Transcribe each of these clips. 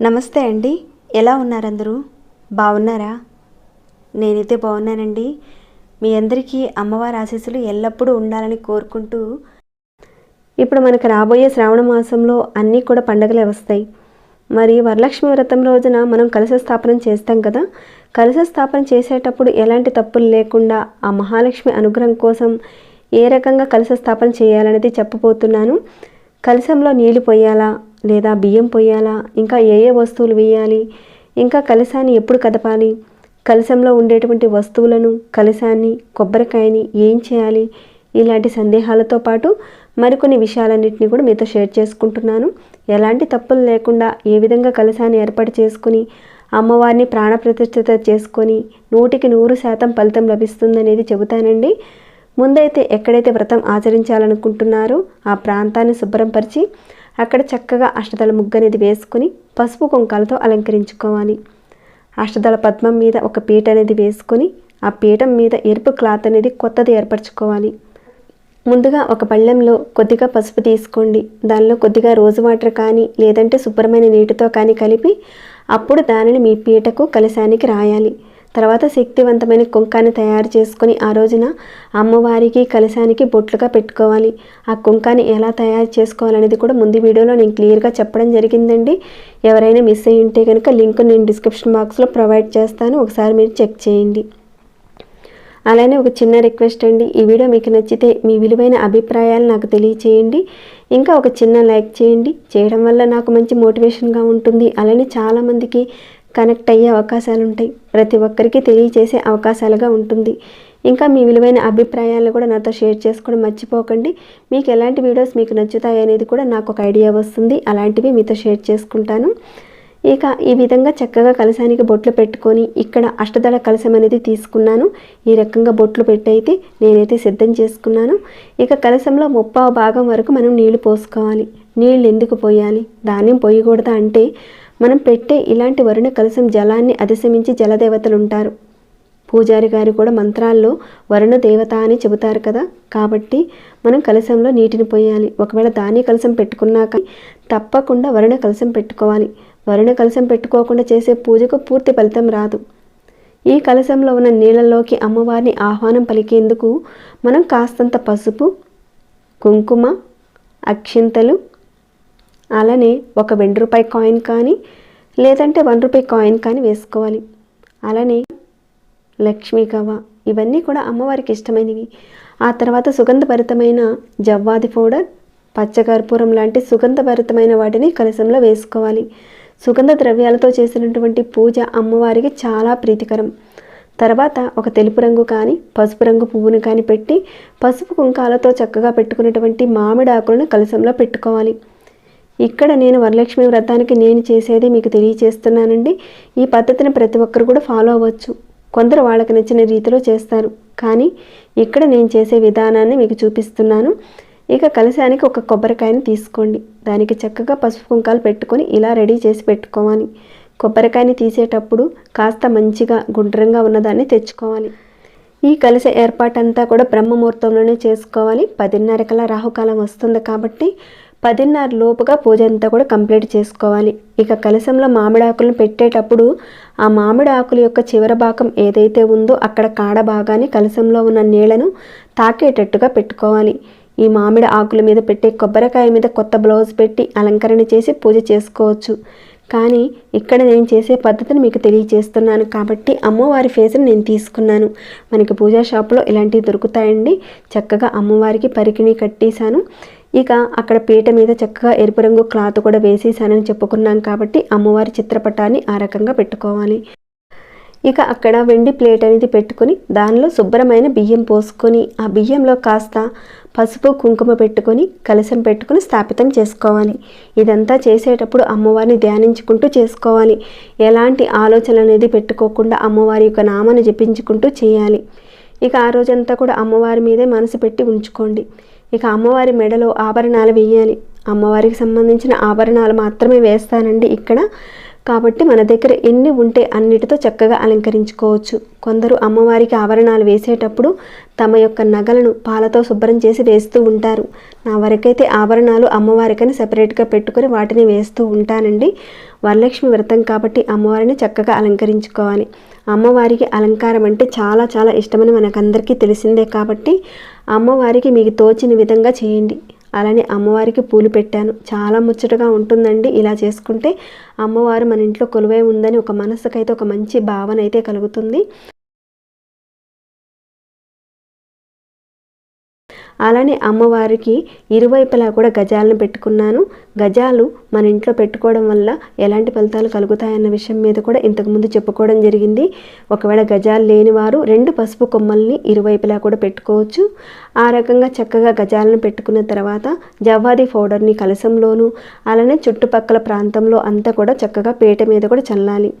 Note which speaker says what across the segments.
Speaker 1: నమస్తే అండి. ఎలా ఉన్నారందరూ? బాగున్నారా? నేనైతే బాగున్నానండి. మీ అందరికీ అమ్మవారి ఆశీస్సులు ఎల్లప్పుడూ ఉండాలని కోరుకుంటూ ఇప్పుడు మనకు రాబోయే శ్రావణ మాసంలో అన్నీ కూడా పండగలే వస్తాయి. మరి వరలక్ష్మి వ్రతం రోజున మనం కలశ స్థాపన చేస్తాం కదా. కలశ స్థాపన చేసేటప్పుడు ఎలాంటి తప్పులు లేకుండా ఆ మహాలక్ష్మి అనుగ్రహం కోసం ఏ రకంగా కలశ స్థాపన చేయాలనేది చెప్పబోతున్నాను. కలశంలో నీళ్ళు పోయాలా? లేదా బియ్యం పోయాలా? ఇంకా ఏ ఏ వస్తువులు వేయాలి? ఇంకా కలశాన్ని ఎప్పుడు కదపాలి? కలశంలో ఉండేటువంటి వస్తువులను కలశాన్ని కొబ్బరికాయని ఏం చేయాలి? ఇలాంటి సందేహాలతో పాటు మరికొన్ని విషయాలన్నింటినీ కూడా మీతో షేర్ చేసుకుంటున్నాను. ఎలాంటి తప్పులు లేకుండా ఏ విధంగా కలశాన్ని ఏర్పాటు చేసుకుని అమ్మవారిని ప్రాణప్రతిష్ఠిత చేసుకొని నూటికి నూరు శాతం ఫలితం లభిస్తుందనేది చెబుతానండి. ముందైతే ఎక్కడైతే వ్రతం ఆచరించాలనుకుంటున్నారో ఆ ప్రాంతాన్ని శుభ్రంపరిచి అక్కడ చక్కగా అష్టదళ ముగ్గు అనేది వేసుకుని పసుపు కుంకాలతో అలంకరించుకోవాలి. అష్టదళ పద్మం మీద ఒక పీట అనేది వేసుకొని ఆ పీఠం మీద ఎరుపు క్లాత్ అనేది కొత్తది ఏర్పరచుకోవాలి. ముందుగా ఒక పళ్ళెంలో కొద్దిగా పసుపు తీసుకోండి. దానిలో కొద్దిగా రోజు వాటర్ కానీ లేదంటే శుభ్రమైన నీటితో కానీ కలిపి అప్పుడు దానిని మీ పీటకు కలశానికి రాయాలి. తర్వాత శక్తివంతమైన కుంకాన్ని తయారు చేసుకొని ఆ రోజున అమ్మవారికి కలశానికి బొట్లుగా పెట్టుకోవాలి. ఆ కుంకాన్ని ఎలా తయారు చేసుకోవాలనేది కూడా ముందు వీడియోలో నేను క్లియర్గా చెప్పడం జరిగిందండి. ఎవరైనా మిస్ అయ్యి ఉంటే కనుక లింక్ నేను డిస్క్రిప్షన్ బాక్స్లో ప్రొవైడ్ చేస్తాను. ఒకసారి మీరు చెక్ చేయండి. అలానే ఒక చిన్న రిక్వెస్ట్ అండి. ఈ వీడియో మీకు నచ్చితే మీ విలువైన అభిప్రాయాలు నాకు తెలియచేయండి. ఇంకా ఒక చిన్న లైక్ చేయండి. చేయడం వల్ల నాకు మంచి మోటివేషన్గా ఉంటుంది. అలానే చాలామందికి కనెక్ట్ అయ్యే అవకాశాలు ఉంటాయి. ప్రతి ఒక్కరికి తెలియచేసే అవకాశాలుగా ఉంటుంది. ఇంకా మీ విలువైన అభిప్రాయాలు కూడా నాతో షేర్ చేసుకోవడం మర్చిపోకండి. మీకు ఎలాంటి వీడియోస్ మీకు నచ్చుతాయి అనేది కూడా నాకు ఒక ఐడియా వస్తుంది. అలాంటివి మీతో షేర్ చేసుకుంటాను. ఇక ఈ విధంగా చక్కగా కలశానికి బొట్లు పెట్టుకొని ఇక్కడ అష్టదళ కలశం అనేది తీసుకున్నాను. ఈ రకంగా బొట్లు పెట్టయితే నేనైతే సిద్ధం చేసుకున్నాను. ఇక కలశంలో ముప్పావు భాగం వరకు మనం నీళ్ళు పోసుకోవాలి. నీళ్ళు ఎందుకు పోయాలి? ధాన్యం పోయకూడదా అంటే మనం పెట్టే ఇలాంటి వరుణ కలశం జలాన్ని అధిశమించి జలదేవతలు ఉంటారు. పూజారి గారు కూడా మంత్రాల్లో వరుణ దేవత అని చెబుతారు కదా. కాబట్టి మనం కలశంలో నీటిని పోయాలి. ఒకవేళ దాని కలశం పెట్టుకున్నాక తప్పకుండా వరుణ కలశం పెట్టుకోవాలి. వరుణ కలశం పెట్టుకోకుండా చేసే పూజకు పూర్తి ఫలితం రాదు. ఈ కలశంలో ఉన్న నీళ్ళలోకి అమ్మవారిని ఆహ్వానం పలికేందుకు మనం కాస్తంత పసుపు కుంకుమ అక్షింతలు అలానే ఒక వెండి రూపాయి కాయిన్ కానీ లేదంటే వన్ రూపాయి కాయిన్ కానీ వేసుకోవాలి. అలానే లక్ష్మీ కవ్వ ఇవన్నీ కూడా అమ్మవారికి ఇష్టమైనవి. ఆ తర్వాత సుగంధభరితమైన జవ్వాది పౌడర్ పచ్చకర్పూరం లాంటి సుగంధభరితమైన వాటిని కలశంలో వేసుకోవాలి. సుగంధ ద్రవ్యాలతో చేసినటువంటి పూజ అమ్మవారికి చాలా ప్రీతికరం. తర్వాత ఒక తెలుపు రంగు కానీ పసుపు రంగు పువ్వును కానీ పెట్టి పసుపు కుంకాలతో చక్కగా పెట్టుకున్నటువంటి మామిడి ఆకులను కలశంలో పెట్టుకోవాలి. ఇక్కడ నేను వరలక్ష్మి వ్రతానికి నేను చేసేది మీకు తెలియచేస్తున్నానండి. ఈ పద్ధతిని ప్రతి ఒక్కరు కూడా ఫాలో అవ్వచ్చు. కొందరు వాళ్ళకి నచ్చిన రీతిలో చేస్తారు. కానీ ఇక్కడ నేను చేసే విధానాన్ని మీకు చూపిస్తున్నాను. ఇక కలశానికి ఒక కొబ్బరికాయని తీసుకోండి. దానికి చక్కగా పసుపు కుంకాలు పెట్టుకొని ఇలా రెడీ చేసి పెట్టుకోవాలి. కొబ్బరికాయని తీసేటప్పుడు కాస్త మంచిగా గుండ్రంగా ఉన్నదాన్ని తెచ్చుకోవాలి. ఈ కలశ ఏర్పాటంతా కూడా బ్రహ్మముహూర్తంలోనే చేసుకోవాలి. పదిన్నర కల్లా రాహుకాలం వస్తుంది కాబట్టి పదిన్నర లోపుగా పూజ అంతా కూడా కంప్లీట్ చేసుకోవాలి. ఇక కలశంలో మామిడాకులను పెట్టేటప్పుడు ఆ మామిడి ఆకుల యొక్క చివర భాగం ఏదైతే ఉందో అక్కడ కాడ భాగాన్ని కలశంలో ఉన్న నీళ్ళను తాకేటట్టుగా పెట్టుకోవాలి. ఈ మామిడి ఆకుల మీద పెట్టే కొబ్బరికాయ మీద కొత్త బ్లౌజ్ పెట్టి అలంకరణ చేసి పూజ చేసుకోవచ్చు. కానీ ఇక్కడ నేను చేసే పద్ధతిని మీకు తెలియజేస్తున్నాను కాబట్టి అమ్మవారి ఫేస్ని నేను తీసుకున్నాను. మనకి పూజా షాప్లో ఇలాంటివి దొరుకుతాయండి. చక్కగా అమ్మవారికి పరికిణి కట్టేశాను. ఇక అక్కడ పీట మీద చక్కగా ఎరుపు రంగు క్లాత్ కూడా వేసేసానని చెప్పుకున్నాం కాబట్టి అమ్మవారి చిత్రపటాన్ని ఆ రకంగా పెట్టుకోవాలి. ఇక అక్కడ వెండి ప్లేట్ అనేది పెట్టుకొని దానిలో శుభ్రమైన బియ్యం పోసుకొని ఆ బియ్యంలో కాస్త పసుపు కుంకుమ పెట్టుకొని కలశం పెట్టుకొని స్థాపితం చేసుకోవాలి. ఇదంతా చేసేటప్పుడు అమ్మవారిని ధ్యానించుకుంటూ చేసుకోవాలి. ఎలాంటి ఆలోచన అనేది పెట్టుకోకుండా అమ్మవారి యొక్క నామాన్ని జపించుకుంటూ చేయాలి. ఇక ఆ రోజంతా కూడా అమ్మవారి మీదే మనసు పెట్టి ఉంచుకోండి. ఇక అమ్మవారి మెడలో ఆభరణాలు వేయాలి. అమ్మవారికి సంబంధించిన ఆభరణాలు మాత్రమే వేస్తానండి ఇక్కడ. కాబట్టి మన దగ్గర ఎన్ని ఉంటే అన్నిటితో చక్కగా అలంకరించుకోవచ్చు. కొందరు అమ్మవారికి ఆభరణాలు వేసేటప్పుడు తమ యొక్క నగలను పాలతో శుభ్రం చేసి వేస్తూ ఉంటారు. నా వరకైతే ఆభరణాలు అమ్మవారికని సపరేట్గా పెట్టుకొని వాటిని వేస్తూ ఉంటానండి. వరలక్ష్మి వ్రతం కాబట్టి అమ్మవారిని చక్కగా అలంకరించుకోవాలి. అమ్మవారికి అలంకారం అంటే చాలా చాలా ఇష్టమని మనకందరికీ తెలిసిందే కాబట్టి అమ్మవారికి మీకు తోచిన విధంగా చేయండి. అలానే అమ్మవారికి పూలు పెట్టాను. చాలా ముచ్చటగా ఉంటుందండి ఇలా చేసుకుంటే. అమ్మవారు మన ఇంట్లో కొలువై ఉందని ఒక మనసుకైతే ఒక మంచి భావన అయితే కలుగుతుంది. అలానే అమ్మవారికి ఇరువైపులా కూడా గజాలను పెట్టుకున్నాను. గజాలు మన ఇంట్లో పెట్టుకోవడం వల్ల ఎలాంటి ఫలితాలు కలుగుతాయన్న విషయం మీద కూడా ఇంతకుముందు చెప్పుకోవడం జరిగింది. ఒకవేళ గజాలు లేని వారు రెండు పసుపు కొమ్మల్ని ఇరువైపులా కూడా పెట్టుకోవచ్చు. ఆ రకంగా చక్కగా గజాలను పెట్టుకున్న తర్వాత జవ్వాది పౌడర్ని కలసంలోను అలానే చుట్టుపక్కల ప్రాంతంలో అంతా కూడా చక్కగా పీట మీద కూడా చల్లాలి.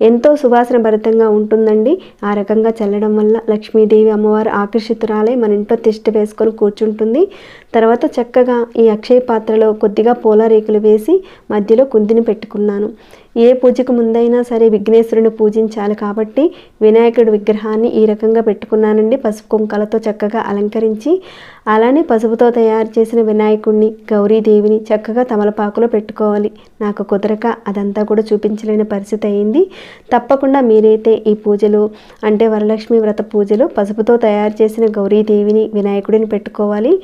Speaker 1: ఎంతో సువాసన భరితంగా ఉంటుందండి. ఆ రకంగా చల్లడం వల్ల లక్ష్మీదేవి అమ్మవారు ఆకర్షితురాలై మన ఇంట్లో తిష్ట వేసుకొని కూర్చుంటుంది. తర్వాత చక్కగా ఈ అక్షయ పాత్రలో కొద్దిగా పూల రేకులు వేసి మధ్యలో కుందిని పెట్టుకున్నాను. ఏ పూజకు ముందైనా సరే విఘ్నేశ్వరుని పూజించాలి కాబట్టి వినాయకుడి విగ్రహాన్ని ఈ రకంగా పెట్టుకున్నానండి. పసుపు కుంకాలతో చక్కగా అలంకరించి అలానే పసుపుతో తయారు చేసిన వినాయకుడిని గౌరీదేవిని చక్కగా తమలపాకులో పెట్టుకోవాలి. నాకు కుదరక అదంతా కూడా చూపించలేని పరిస్థితి అయింది. తప్పకుండా మీరైతే ఈ పూజలు అంటే వరలక్ష్మి వ్రత పూజలు పసుపుతో తయారు చేసిన గౌరీదేవిని వినాయకుడిని పెట్టుకోవాలి.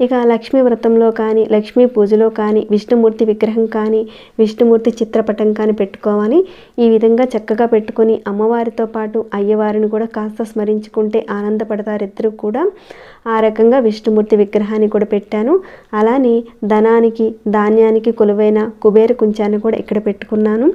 Speaker 1: ఇక లక్ష్మీ వ్రతంలో కానీ లక్ష్మీ పూజలో కానీ విష్ణుమూర్తి విగ్రహం కానీ విష్ణుమూర్తి చిత్రపటం కానీ పెట్టుకోవాలి. ఈ విధంగా చక్కగా పెట్టుకొని అమ్మవారితో పాటు అయ్యవారిని కూడా కాస్త స్మరించుకుంటే ఆనందపడతారు ఇద్దరు కూడా. ఆ రకంగా విష్ణుమూర్తి విగ్రహాన్ని కూడా పెట్టాను. అలానే ధనానికి ధాన్యానికి కొలువైన కుబేర కుంచాన్ని కూడా ఇక్కడ పెట్టుకున్నాను.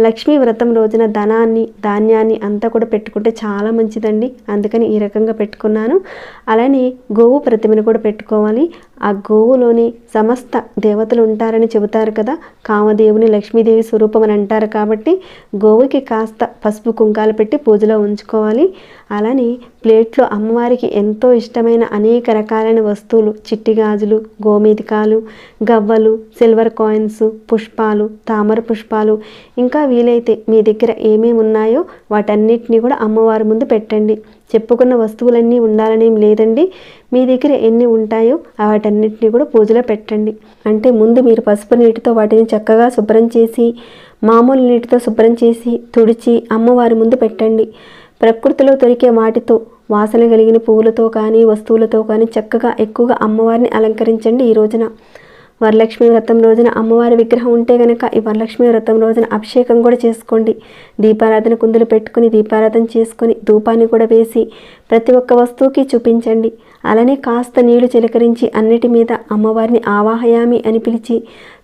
Speaker 1: లక్ష్మీ వ్రతం రోజున ధనాన్ని ధాన్యాన్ని అంతా కూడా పెట్టుకుంటే చాలా మంచిదండి. అందుకని ఈ రకంగా పెట్టుకున్నాను. అలానే గోవు ప్రతిమను కూడా పెట్టుకోవాలి. ఆ గోవులోని సమస్త దేవతలు ఉంటారని చెబుతారు కదా. కామదేవుని లక్ష్మీదేవి స్వరూపం అని అంటారు కాబట్టి గోవుకి కాస్త పసుపు కుంకాలు పెట్టి పూజలో ఉంచుకోవాలి. అలానే ప్లేట్లో అమ్మవారికి ఎంతో ఇష్టమైన అనేక రకాలైన వస్తువులు చిట్టి గాజులు గోమేదికాలు గవ్వలు సిల్వర్ కాయిన్స్ పుష్పాలు తామర పుష్పాలు ఇంకా వీలైతే మీ దగ్గర ఏమేమి ఉన్నాయో వాటన్నిటిని కూడా అమ్మవారి ముందు పెట్టండి. చెప్పుకున్న వస్తువులన్నీ ఉండాలనేం లేదండి. మీ దగ్గర ఎన్ని ఉంటాయో వాటన్నిటిని కూడా పూజలో పెట్టండి. అంటే ముందు మీరు పసుపు నీటితో వాటిని చక్కగా శుభ్రం చేసి మామూలు నీటితో శుభ్రం చేసి తుడిచి అమ్మవారి ముందు పెట్టండి. ప్రకృతిలో దొరికే వాటితో వాసన కలిగిన పువ్వులతో కానీ వస్తువులతో కానీ చక్కగా ఎక్కువగా అమ్మవారిని అలంకరించండి ఈ రోజున. వరలక్ష్మి వ్రతం రోజున అమ్మవారి విగ్రహం ఉంటే గనక ఈ వరలక్ష్మి వ్రతం రోజున అభిషేకం కూడా చేసుకోండి. దీపారాధన కుందులు పెట్టుకుని దీపారాధన చేసుకొని ధూపాన్ని కూడా వేసి ప్రతి ఒక్క వస్తువుకి చూపించండి. అలానే కాస్త నీళ్ళు చిలకరించి అన్నిటి మీద అమ్మవారిని ఆవాహయామి అని పిలిచి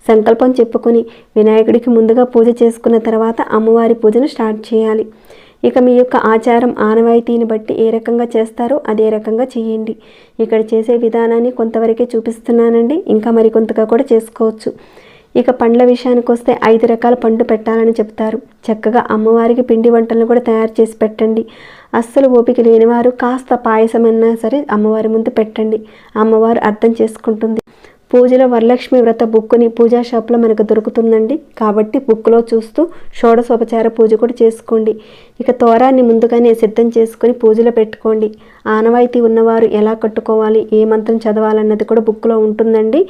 Speaker 1: సంకల్పం చెప్పుకొని వినాయకుడికి ముందుగా పూజ చేసుకున్న తర్వాత అమ్మవారి పూజను స్టార్ట్ చేయాలి. ఇక మీ యొక్క ఆచారం ఆనవాయితీని బట్టి ఏ రకంగా చేస్తారో అదే రకంగా చేయండి. ఇక్కడ చేసే విధానాన్ని కొంతవరకే చూపిస్తున్నానండి. ఇంకా మరికొంతగా కూడా చేసుకోవచ్చు. ఇక పండ్ల విషయానికి వస్తే ఐదు రకాల పండు పెట్టాలని చెప్తారు. చక్కగా అమ్మవారికి పిండి వంటలను కూడా తయారు చేసి పెట్టండి. అస్సలు ఓపిక లేనివారు కాస్త పాయసం అన్నా సరే అమ్మవారి ముందు పెట్టండి. అమ్మవారు అర్థం చేసుకుంటుంది. పూజలో వరలక్ష్మి వ్రత బుక్కుని పూజా షాప్లో మనకు దొరుకుతుందండి. కాబట్టి బుక్లో చూస్తూ షోడశోపచార పూజ కూడా చేసుకోండి. ఇక తోరాన్ని ముందుగానే సిద్ధం చేసుకొని పూజలో పెట్టుకోండి. ఆనవాయితీ ఉన్నవారు ఎలా కట్టుకోవాలి ఏ మంత్రం చదవాలన్నది కూడా బుక్లో ఉంటుందండి.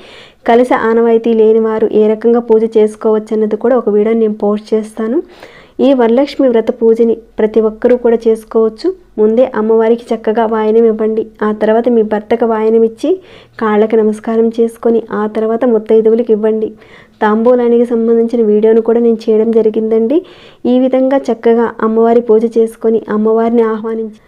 Speaker 1: కలిసి ఆనవాయితీ లేని వారు ఏ రకంగా పూజ చేసుకోవచ్చు అన్నది కూడా ఒక వీడియో నేను పోస్ట్ చేస్తాను. ఈ వరలక్ష్మి వ్రత పూజని ప్రతి ఒక్కరూ కూడా చేసుకోవచ్చు. ముందే అమ్మవారికి చక్కగా వాయనం ఇవ్వండి. ఆ తర్వాత మీ భర్తకు వాయనం ఇచ్చి కాళ్ళకి నమస్కారం చేసుకొని ఆ తర్వాత ముత్తైదువులకు ఇవ్వండి. తాంబూలానికి సంబంధించిన వీడియోను కూడా నేను చేయడం జరిగిందండి. ఈ విధంగా చక్కగా అమ్మవారి పూజ చేసుకొని అమ్మవారిని ఆహ్వానించి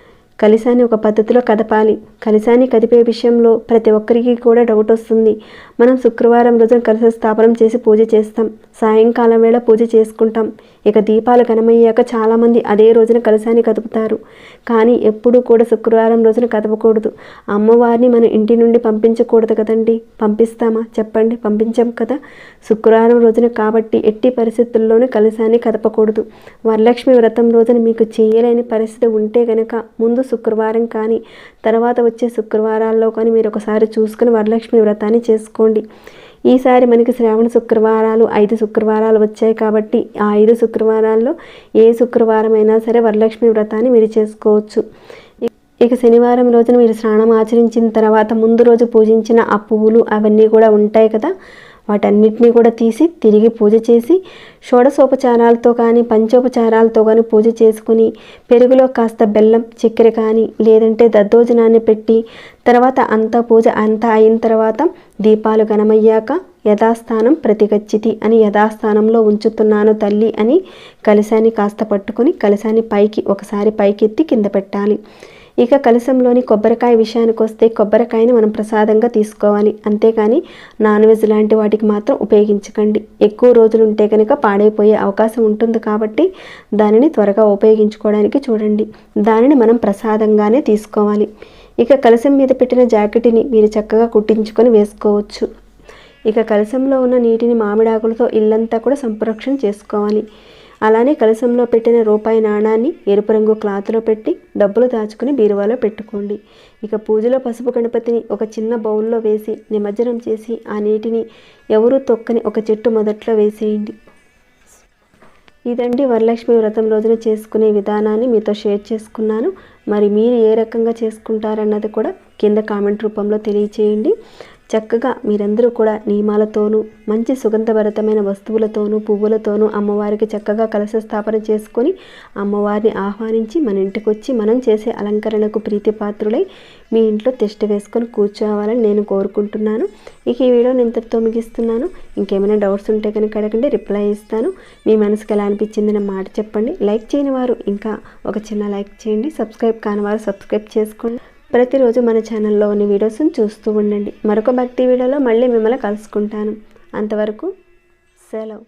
Speaker 1: కలిశాన్ని ఒక పద్ధతిలో కదపాలి. కలిశాన్ని కదిపే విషయంలో ప్రతి ఒక్కరికి కూడా డౌట్ వస్తుంది. మనం శుక్రవారం రోజున కలిసి స్థాపనం చేసి పూజ చేస్తాం. సాయంకాలం వేళ పూజ చేసుకుంటాం. ఇక దీపాలు ఘనమయ్యాక చాలామంది అదే రోజున కలశాన్ని కదుపుతారు. కానీ ఎప్పుడూ కూడా శుక్రవారం రోజున కదపకూడదు. అమ్మవారిని మన ఇంటి నుండి పంపించకూడదు కదండి. పంపిస్తామా? చెప్పండి. పంపించాం కదా. శుక్రవారం రోజున కాబట్టి ఎట్టి పరిస్థితుల్లోనూ కలశాన్ని కదపకూడదు. వరలక్ష్మి వ్రతం రోజున మీకు చేయలేని పరిస్థితి ఉంటే గనక ముందు శుక్రవారం కానీ తర్వాత వచ్చే శుక్రవారాల్లో కానీ మీరు ఒకసారి చూసుకుని వరలక్ష్మి వ్రతాన్ని చేసుకోండి. ఈసారి మనకి శ్రావణ శుక్రవారాలు ఐదు శుక్రవారాలు వచ్చాయి కాబట్టి ఆ ఐదు శుక్రవారాల్లో ఏ శుక్రవారం అయినా సరే వరలక్ష్మి వ్రతాన్ని మీరు చేసుకోవచ్చు. ఇక శనివారం రోజున మీరు స్నానం ఆచరించిన తర్వాత ముందు రోజు పూజించిన ఆ పువ్వులు అవన్నీ కూడా ఉంటాయి కదా. వాటన్నిటినీ కూడా తీసి తిరిగి పూజ చేసి షోడశోపచారాలతో కానీ పంచోపచారాలతో కానీ పూజ చేసుకుని పెరుగులో కాస్త బెల్లం చక్కెర కానీ లేదంటే దద్దోజనాన్ని పెట్టి తర్వాత అంతా పూజ అంతా అయిన తర్వాత దీపాలు ఘనమయ్యాక యథాస్థానం ప్రతిగచ్చితి అని యథాస్థానంలో ఉంచుతున్నాను తల్లి అని కలశాన్ని కాస్త పట్టుకొని కలశాన్ని పైకి ఒకసారి పైకెత్తి కింద పెట్టాలి. ఇక కలశంలోని కొబ్బరికాయ విషయానికి వస్తే కొబ్బరికాయని మనం ప్రసాదంగా తీసుకోవాలి. అంతేకాని నాన్ వెజ్ లాంటి వాటికి మాత్రం ఉపయోగించకండి. ఎక్కువ రోజులు ఉంటే కనుక పాడైపోయే అవకాశం ఉంటుంది కాబట్టి దానిని త్వరగా ఉపయోగించుకోవడానికి చూడండి. దానిని మనం ప్రసాదంగానే తీసుకోవాలి. ఇక కలశం మీద పెట్టిన జాకెట్ని మీరు చక్కగా కుట్టించుకొని వేసుకోవచ్చు. ఇక కలశంలో ఉన్న నీటిని మామిడాకులతో ఇల్లంతా కూడా సంరక్షణ చేసుకోవాలి. అలానే కలశంలో పెట్టిన రూపాయి నాణాన్ని ఎరుపు రంగు క్లాత్లో పెట్టి డబ్బులు దాచుకుని బీరువాలో పెట్టుకోండి. ఇక పూజలో పసుపు గణపతిని ఒక చిన్న బౌల్లో వేసి నిమజ్జనం చేసి ఆ నీటిని ఎవరూ తొక్కని ఒక చెట్టు మొదట్లో వేసేయండి. ఇదండి వరలక్ష్మి వ్రతం రోజున చేసుకునే విధానాన్ని మీతో షేర్ చేసుకున్నాను. మరి మీరు ఏ రకంగా చేసుకుంటారన్నది కూడా కింద కామెంట్ రూపంలో తెలియచేయండి. చక్కగా మీరందరూ కూడా నియమాలతోనూ మంచి సుగంధభరితమైన వస్తువులతోనూ పువ్వులతోనూ అమ్మవారికి చక్కగా కలశ స్థాపన చేసుకొని అమ్మవారిని ఆహ్వానించి మన ఇంటికి వచ్చి మనం చేసే అలంకరణకు ప్రీతిపాత్రులై మీ ఇంట్లో తిష్ట వేసుకొని కూర్చోవాలని నేను కోరుకుంటున్నాను. ఇక ఈ వీడియో నేను ఇంతటితో ముగిస్తున్నాను. ఇంకేమైనా డౌట్స్ ఉంటే కనుక అడగండి రిప్లై ఇస్తాను. మీ మనసుకు ఎలా అనిపించింది నా మాట చెప్పండి. లైక్ చేయని వారు ఇంకా ఒక చిన్న లైక్ చేయండి. సబ్స్క్రైబ్ కాని వారు సబ్స్క్రైబ్ చేసుకోండి. ప్రతిరోజు మన ఛానల్లో ఉన్న వీడియోస్ని చూస్తూ ఉండండి. మరొక భక్తి వీడియోలో మళ్ళీ మిమ్మల్ని కలుసుకుంటాను. అంతవరకు సెలవు.